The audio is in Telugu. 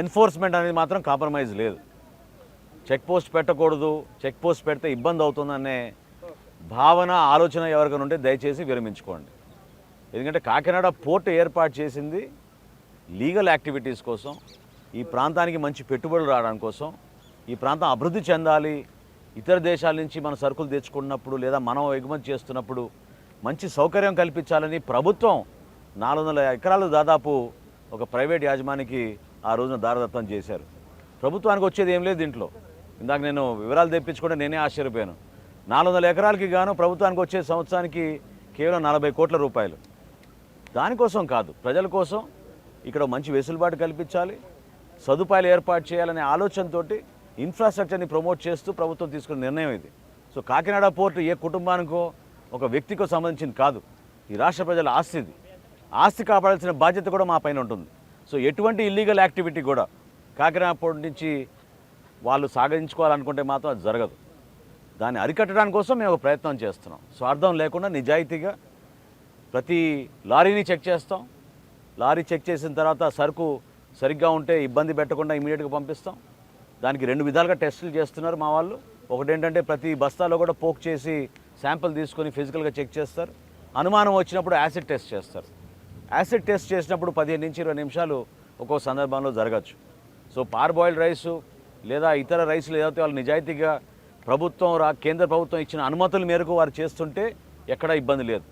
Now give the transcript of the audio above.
ఎన్ఫోర్స్మెంట్ అనేది మాత్రం కాంప్రమైజ్ లేదు. చెక్ పోస్ట్ పెట్టకూడదు చెక్ పోస్ట్ పెడితే ఇబ్బంది అవుతుందనే భావన ఆలోచన ఎవరికైనా ఉంటే దయచేసి విరమించుకోండి. ఎందుకంటే కాకినాడ పోర్ట్ ఏర్పాటు చేసింది లీగల్ యాక్టివిటీస్ కోసం ఈ ప్రాంతానికి మంచి పెట్టుబడులు రావడం కోసం ఈ ప్రాంతం అభివృద్ధి చెందాలి ఇతర దేశాల నుంచి మన సరుకులు తెచ్చుకున్నప్పుడు లేదా మనం ఎగుమతి చేస్తున్నప్పుడు మంచి సౌకర్యం కల్పించాలని ప్రభుత్వం నాలుగు వందల ఎకరాలు దాదాపు ఒక ప్రైవేట్ యాజమానికి ఆ రోజున దారదత్తం చేశారు. ప్రభుత్వానికి వచ్చేది ఏం లేదు దీంట్లో. ఇందాక నేను వివరాలు తెప్పించుకుంటే నేనే ఆశ్చర్యపోయాను. నాలుగు వందల ఎకరాలకి గాను ప్రభుత్వానికి వచ్చే సంవత్సరానికి కేవలం నలభై కోట్ల రూపాయలు. దానికోసం కాదు ప్రజల కోసం ఇక్కడ మంచి వెసులుబాటు కల్పించాలి సదుపాయాలు ఏర్పాటు చేయాలనే ఆలోచనతోటి ఇన్ఫ్రాస్ట్రక్చర్ని ప్రమోట్ చేస్తూ ప్రభుత్వం తీసుకున్న నిర్ణయం ఇది. సో కాకినాడ పోర్టు ఏ కుటుంబానికో ఒక వ్యక్తికో సంబంధించింది కాదు. ఈ రాష్ట్ర ప్రజల ఆస్తి ఇది. ఆస్తి కాపాడాల్సిన బాధ్యత కూడా మా పైన ఉంటుంది. సో ఎటువంటి ఇల్లీగల్ యాక్టివిటీ కూడా కాకినాడ నుంచి వాళ్ళు సాగించుకోవాలనుకుంటే మాత్రం అది జరగదు. దాన్ని అరికట్టడానికి కోసం మేము ఒక ప్రయత్నం చేస్తున్నాం. స్వార్థం లేకుండా నిజాయితీగా ప్రతి లారీని చెక్ చేస్తాం. లారీ చెక్ చేసిన తర్వాత సరుకు సరిగ్గా ఉంటే ఇబ్బంది పెట్టకుండా ఇమీడియట్గా పంపిస్తాం. దానికి రెండు విధాలుగా టెస్టులు చేస్తున్నారు మా వాళ్ళు. ఒకటి ఏంటంటే ప్రతి బస్తాలో కూడా పోక్ చేసి శాంపిల్ తీసుకొని ఫిజికల్గా చెక్ చేస్తారు. అనుమానం వచ్చినప్పుడు యాసిడ్ టెస్ట్ చేస్తారు. యాసిడ్ టెస్ట్ చేసినప్పుడు పదిహేను నుంచి ఇరవై నిమిషాలు ఒక్కో సందర్భంలో జరగచ్చు. సో పార్ బాయిల్డ్ రైసు లేదా ఇతర రైసులు ఏదైతే వాళ్ళు నిజాయితీగా ప్రభుత్వం రా కేంద్ర ప్రభుత్వం ఇచ్చిన అనుమతుల మేరకు వారు చేస్తుంటే ఎక్కడా ఇబ్బంది లేదు.